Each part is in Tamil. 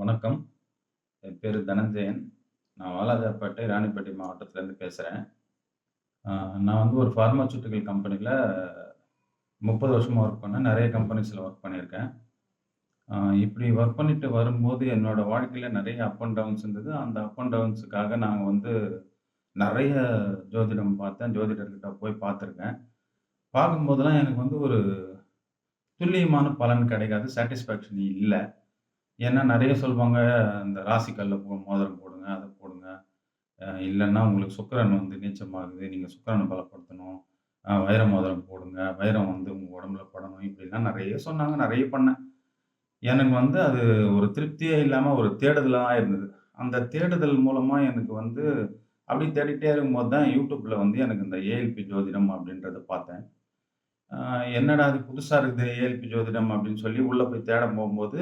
வணக்கம். என் பேர் தனஞ்சயன். நான் வாலாஜாப்பேட்டை, ராணிப்பேட்டை மாவட்டத்திலேருந்து பேசுகிறேன் நான் வந்து ஒரு ஃபார்மாசூட்டிக்கல் கம்பெனியில் முப்பது வருஷமாக ஒர்க் பண்ணேன். நிறைய கம்பெனிஸில் ஒர்க் பண்ணியிருக்கேன். இப்படி ஒர்க் பண்ணிட்டு வரும்போது என்னோடய வாழ்க்கையில் நிறைய அப் அண்ட் டவுன்ஸ் இருந்தது. அந்த அப் அண்ட் டவுன்ஸுக்காக நாங்கள் வந்து நிறைய ஜோதிடம் பார்த்தேன். ஜோதிடர்கிட்ட போய் பார்த்துருக்கேன். பார்க்கும்போதெல்லாம் எனக்கு வந்து ஒரு துல்லியமான பலன் கிடைக்காது. சாட்டிஸ்ஃபேக்ஷன் இல்லை ஏன்னா நிறைய சொல்லுவாங்க இந்த ராசிக்கல்ல போ மோதிரம் போடுங்க, அதை போடுங்க. இல்லைன்னா உங்களுக்கு சுக்கிரன் வந்து நீச்சமாகுது. நீங்கள் சுக்கிரன பலப்படுத்தணும். வைர மோதிரம் போடுங்க. வைரம் வந்து உங்கள் உடம்புல படணும். இப்படிலாம் நிறைய சொன்னாங்க. நிறைய பண்ணேன். எனக்கு வந்து அது ஒரு திருப்தியே இல்லாமல் ஒரு தேடுதலாக இருந்தது. அந்த தேடுதல் மூலமாக எனக்கு வந்து அப்படி தேடிட்டே இருக்கும்போது தான் யூடியூப்பில் வந்து எனக்கு இந்த ஏஎல்பி ஜோதிடம் அப்படின்றத பார்த்தேன். என்னடா அது புதுசாக இருக்குது ஏஎல்பி ஜோதிடம் அப்படின்னு சொல்லி உள்ளே போய் தேட போகும்போது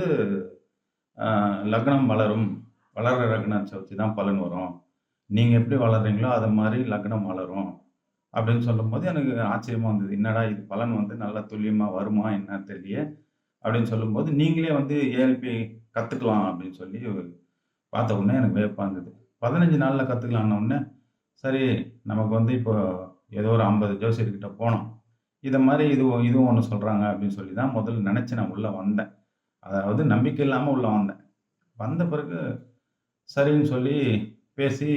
லக்னம் வளரும். வளர்ற லக்னத்த வச்சு தான் பலன் வரும். நீங்கள் எப்படி வளர்றீங்களோ, அது மாதிரி லக்னம் வளரும். அப்படின்னு சொல்லும்போது எனக்கு ஆச்சரியமாக வந்தது என்னடா இது பலன் வந்து நல்லா துல்லியமாக வருமா என்ன தெரிய அப்படின்னு சொல்லும்போது, நீங்களே வந்து ஏஎல்பி கற்றுக்கலாம் அப்படின்னு சொல்லி பார்த்த உடனே எனக்கு வியப்பாக இருந்தது. 15 நாள்ல கத்துக்கலான்ன உடனே, சரி நமக்கு வந்து இப்போ ஏதோ ஒரு 50 ஜோசியர்கிட்ட போனோம். இதை மாதிரி இதுவும் இதுவும் ஒன்று சொல்கிறாங்க அப்படின்னு சொல்லி தான் முதல்ல நினச்சி நான் உள்ளே வந்தேன். அதாவது நம்பிக்கை இல்லாமல் உள்ள வந்தேன். வந்த பிறகு சரின்னு சொல்லி பேசி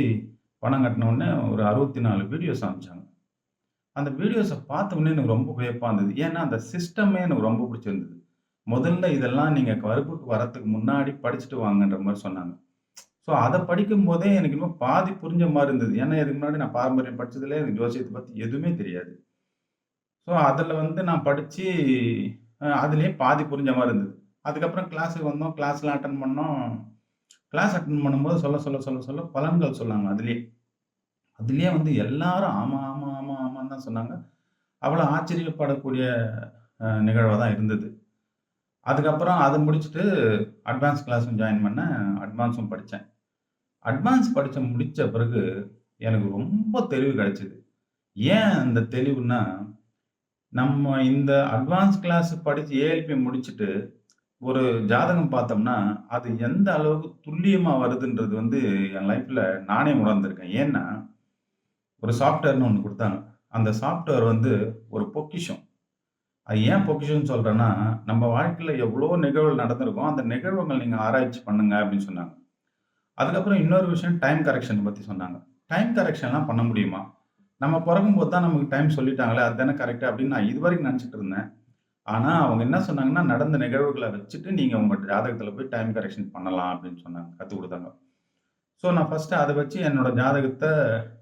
பணம் கட்டினோடனே ஒரு அறுபத்தி நாலு வீடியோஸ் அனுப்பிச்சாங்க. அந்த வீடியோஸை பார்த்த உடனே எனக்கு ரொம்ப வியப்பாக இருந்தது. ஏன்னா அந்த சிஸ்டமே எனக்கு ரொம்ப பிடிச்சிருந்தது. முதல்ல இதெல்லாம் நீங்கள் வகுப்புக்கு வரத்துக்கு முன்னாடி படிச்சுட்டு வாங்கன்ற மாதிரி சொன்னாங்க. ஸோ அத படிக்கும்போதே எனக்கு இன்னும் பாதி புரிஞ்ச மாதிரி இருந்தது. ஏன்னா இதுக்கு முன்னாடி நான் பாரம்பரியம் படித்ததுல எனக்கு ஜோசியத்தை பற்றி எதுவுமே தெரியாது. ஸோ அதில் வந்து நான் படித்து அதுலேயே பாதி புரிஞ்ச மாதிரி இருந்தது. அதுக்கப்புறம் கிளாஸுக்கு வந்தோம். கிளாஸ்லாம் அட்டன் பண்ணோம். கிளாஸ் அட்டன் பண்ணும்போது சொல்ல, சொல்ல, சொல்ல, சொல்ல பலன்கள் சொன்னாங்க அதுலேயே அதுலேயே வந்து எல்லாரும் ஆமாம் ஆமாம் ஆமாம் ஆமான்னு தான் சொன்னாங்க. அவ்வளோ ஆச்சரியப்படக்கூடிய நிகழ்வாக தான் இருந்தது. அதுக்கப்புறம் அதை முடிச்சுட்டு அட்வான்ஸ் கிளாஸும் ஜாயின் பண்ணேன். அட்வான்ஸும் படித்தேன் அட்வான்ஸ் படித்த முடித்த பிறகு எனக்கு ரொம்ப தெளிவு கிடைச்சிது ஏன் அந்த தெளிவுன்னா, நம்ம இந்த அட்வான்ஸ் கிளாஸ் படித்து ஏஎல்பி முடிச்சுட்டு, ஒரு ஜாதகம் பார்த்தோம்னா, அது எந்த அளவுக்கு துல்லியமா வருதுன்றது வந்து என் லைஃப்ல நானே உணர்ந்திருக்கேன். ஏன்னா, ஒரு சாஃப்ட்வேர்னு ஒன்று கொடுத்தாங்க அந்த சாஃப்ட்வேர் வந்து ஒரு பொக்கிஷம். அது ஏன் பொக்கிஷம்னு சொல்றேன்னா, நம்ம வாழ்க்கையில எவ்வளோ நிகழ்வுகள் நடந்திருக்கும். அந்த நிகழ்வுகள் நீங்க ஆராய்ச்சி பண்ணுங்க அப்படின்னு சொன்னாங்க. அதுக்கப்புறம் இன்னொரு விஷயம் டைம் கரெக்ஷன் பத்தி சொன்னாங்க. டைம் கரெக்ஷன்லாம் பண்ண முடியுமா? நம்ம பொறக்கும்போது தான் நமக்கு டைம் சொல்லிட்டாங்களே, அதுதானே கரெக்ட் அப்படின்னு நான் இதுவரைக்கும் நினச்சிட்டு இருந்தேன். ஆனா அவங்க என்ன சொன்னாங்கன்னா, நடந்த நிகழ்வுகள வச்சுட்டு நீங்க உங்க ஜாதகத்துல போய் டைம் கரெக்ஷன் பண்ணலாம் அப்படின்னு சொன்னாங்க. கத்துக் குடுத்தாங்க. ஸோ நான் ஃபர்ஸ்ட்டு அத வச்சு என்னோட ஜாதகத்த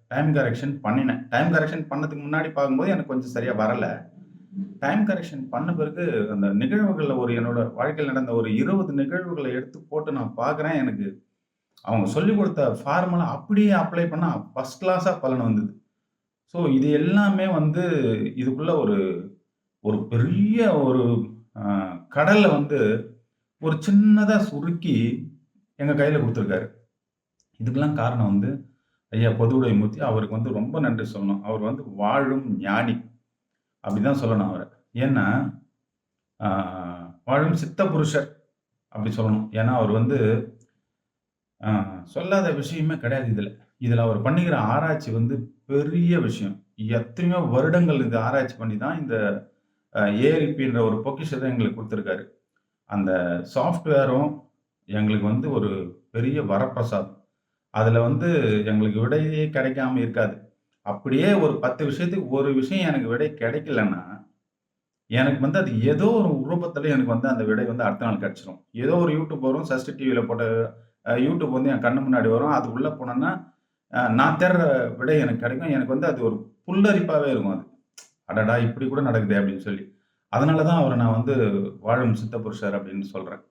டைம் கரெக்ஷன் பண்ணினேன். டைம் கரெக்ஷன் பண்ணதுக்கு முன்னாடி பார்க்கும்போது எனக்கு கொஞ்சம் சரியா வரல. டைம் கரெக்ஷன் பண்ண பிறகு அந்த நிகழ்வுகள்ல ஒரு என்னோட வாழ்க்கையில நடந்த ஒரு 20 நிகழ்வுகள எடுத்து போட்டு நான் பார்க்குறேன். எனக்கு அவங்க சொல்லிக் குடுத்த ஃபார்முலா அப்படியே அப்ளை பண்ணா ஃபர்ஸ்ட் கிளாஸா பலன் வந்தது. ஸோ இது எல்லாமே வந்து இதுக்குள்ள ஒரு ஒரு பெரிய ஒரு கடலை வந்து ஒரு சின்னதாக சுருக்கி எங்கள் கையில் கொடுத்துருக்காரு இதுக்கெல்லாம் காரணம் வந்து ஐயா பொதுவுடை மூர்த்தி அவருக்கு வந்து ரொம்ப நன்றி சொல்லணும். அவர் வந்து வாழும் ஞானி. அப்படிதான் சொல்லணும் அவரை ஏன்னா, வாழும் சித்த புருஷர் அப்படி சொல்லணும். ஏன்னா அவர் வந்து சொல்லாத விஷயமே கிடையாது இதில் இதில் அவர் பண்ணிக்கிற ஆராய்ச்சி வந்து பெரிய விஷயம். எத்தனையோ வருடங்கள் இது ஆராய்ச்சி பண்ணி தான் இந்த ஏரிபின்ற ஏஎல்பின்ற ஒரு பொக்கிஷத்தை எங்களுக்கு கொடுத்துருக்காரு அந்த சாஃப்ட்வேரும் எங்களுக்கு வந்து ஒரு பெரிய வரப்பிரசாதம். அதில் வந்து எங்களுக்கு விடையே கிடைக்காம இருக்காது. அப்படியே ஒரு 10 விஷயத்துக்கு ஒரு விஷயம் எனக்கு விடை கிடைக்கலன்னா, எனக்கு வந்து அது ஏதோ ஒரு ரூபத்துல எனக்கு வந்து அந்த விடை வந்து அடுத்த நாள் கிடச்சிரும் ஏதோ ஒரு யூடியூப் வரும். சஷ்டி டிவியில் போட்ட யூடியூப் வந்து என் கண்ணு முன்னாடி வரும். அது உள்ளே போனேன்னா, நான் தேடுற விடை எனக்கு கிடைக்கும். எனக்கு வந்து அது ஒரு புல்லரிப்பாகவே இருக்கும் அது. அடடா! இப்படி கூட நடக்குதே அப்படின்னு சொல்லி. அதனால தான் அவரை நான் வந்து வாழும் சித்த புருஷர் அப்படின்னு சொல்கிறேன்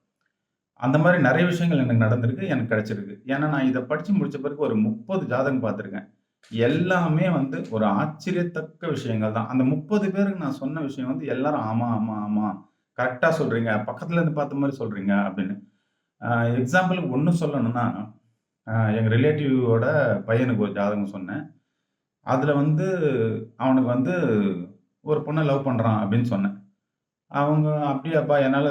அந்த மாதிரி நிறைய விஷயங்கள் எனக்கு நடந்திருக்கு. எனக்கு கிடைச்சிருக்கு. ஏன்னா நான் இதை படித்து முடித்த பிறகு ஒரு 30 ஜாதகம் பார்த்துருக்கேன். எல்லாமே வந்து ஒரு ஆச்சரியத்தக்க விஷயங்கள் தான். அந்த 30 பேருக்கு நான் சொன்ன விஷயம் வந்து எல்லாரும் ஆமாம் ஆமாம் ஆமாம் கரெக்டாக சொல்கிறீங்க பக்கத்தில் இருந்து பார்த்த மாதிரி சொல்கிறீங்க அப்படின்னு. எக்ஸாம்பிளுக்கு ஒன்று சொல்லணும்னா, எங்கள் ரிலேட்டிவோட பையனுக்கு ஒரு ஜாதகம் சொன்னேன். அதில் வந்து அவனுக்கு வந்து ஒரு பொண்ணை லவ் பண்ணுறான் அப்படின்னு சொன்னேன். அவங்க "அப்படியாப்பா என்னால்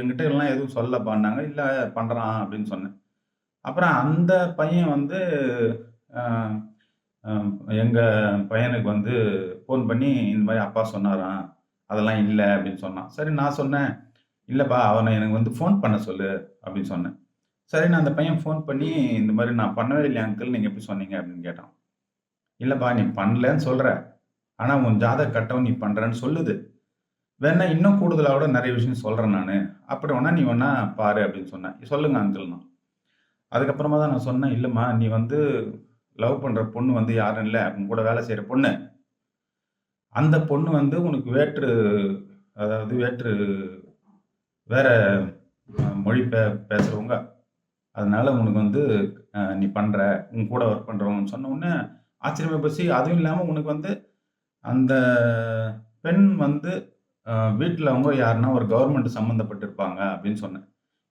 என்கிட்ட எல்லாம் எதுவும் சொல்லப்பான்னாங்க." இல்லை பண்ணுறான் அப்படின்னு சொன்னேன். அப்புறம் அந்த பையன் வந்து எங்கள் பையனுக்கு வந்து ஃபோன் பண்ணி, "இந்த மாதிரி அப்பா சொன்னாராம். அதெல்லாம் இல்லை அப்படின்னு சொன்னான். சரி நான் சொன்னேன், இல்லைப்பா அவனை எனக்கு வந்து ஃபோன் பண்ண சொல்லு" அப்படின்னு சொன்னேன். சரி நான் அந்த பையன் ஃபோன் பண்ணி, "இந்த மாதிரி நான் பண்ணவே இல்லை அங்கிள். நீங்கள் எப்படி சொன்னீங்க?" அப்படின்னு கேட்டான். இல்லைப்பா நீ பண்ணலன்னு சொல்கிற ஆனால் உன் ஜாதக கட்டம் நீ பண்ணுறன்னு சொல்லுது. வேணா இன்னும் கூடுதலாக கூட நிறைய விஷயம் சொல்கிறேன் நான் அப்படி வேணா நீ வேணா பாரு" அப்படின்னு சொன்னேன். "சொல்லுங்க நான் அதுக்கப்புறமா தான் நான் சொன்னேன், இல்லைம்மா நீ வந்து லவ் பண்ணுற பொண்ணு வந்து யாரும் இல்லை உன் கூட வேலை செய்கிற பொண்ணு. அந்த பொண்ணு வந்து உனக்கு வேற்று அதாவது வேற்று வேற மொழி பே பேசுகிறவங்க அதனால உனக்கு வந்து நீ பண்ணுற உன் கூட ஒர்க் பண்ணுறவங்கன்னு சொன்ன உடனே ஆச்சரியமா போச்சு. அதுவும் இல்லாமல் உனக்கு வந்து அந்த பெண் வந்து வீட்டில் அவங்க யாருன்னா ஒரு கவர்மெண்ட் சம்மந்தப்பட்டிருப்பாங்க அப்படின்னு சொன்னேன்.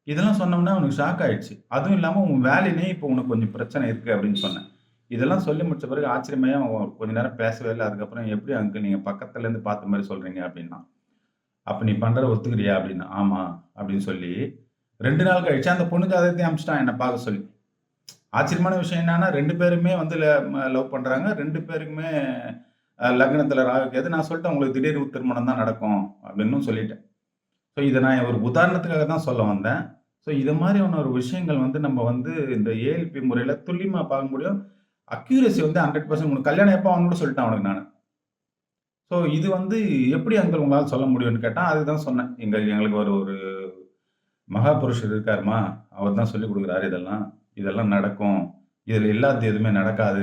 இதெல்லாம் சொன்னோம்னா அவனுக்கு ஷாக் ஆயிடுச்சு. அதுவும் இல்லாமல் உன் வேலையிலேயே இப்போ உனக்கு கொஞ்சம் பிரச்சனை இருக்குது அப்படின்னு சொன்னேன். இதெல்லாம் சொல்லி முடிச்ச பிறகு ஆச்சரியமாயி அவன் கொஞ்ச நேரம் பேசவே இல்லை அதுக்கப்புறம் "எப்படி அங்கே நீங்கள் பக்கத்துலேருந்து பார்த்த மாதிரி சொல்கிறீங்க அப்படின்னா அப்போ நீ பண்ணுற ஒத்துக்கிறியா?" அப்படின்னா ஆமாம் அப்படின்னு சொல்லி ரெண்டு நாள் கழிச்சு அந்த பொண்ணு ஜாதகத்தையும் அனுப்பிச்சுட்டான் என்ன பார்க்க சொல்லி. ஆச்சரியமான விஷயம் என்னன்னா ரெண்டு பேருமே வந்து ல ம லவ் பண்ணுறாங்க ரெண்டு பேருக்குமே லக்னத்தில் ராகு கேது. நான் சொல்லிட்டேன் உங்களுக்கு திடீர் திருமணம் தான் நடக்கும் அப்படின்னும் சொல்லிட்டேன். ஸோ இதை நான் ஒரு உதாரணத்துக்காக தான் சொல்ல வந்தேன். ஸோ இது மாதிரியான ஒரு விஷயங்கள் வந்து நம்ம வந்து இந்த ஏஎல்பி முறையில் துல்லியமாக பார்க்க முடியும். அக்யூரசி வந்து 100% உனக்கு கல்யாணம் எப்போ அவனோட கூட சொல்லிட்டேன் அவனுக்கு நான் ஸோ இது வந்து எப்படி அங்கே உங்களால் சொல்ல முடியும்னு கேட்டால் அதுதான் சொன்னேன். எங்கள் எங்களுக்கு ஒரு ஒரு மகாபுருஷர் இருக்காரும்மா. அவர் தான் சொல்லிக் கொடுக்குறாரு இதெல்லாம். இதெல்லாம் நடக்கும். இதில் இல்லாதது எதுவுமே நடக்காது.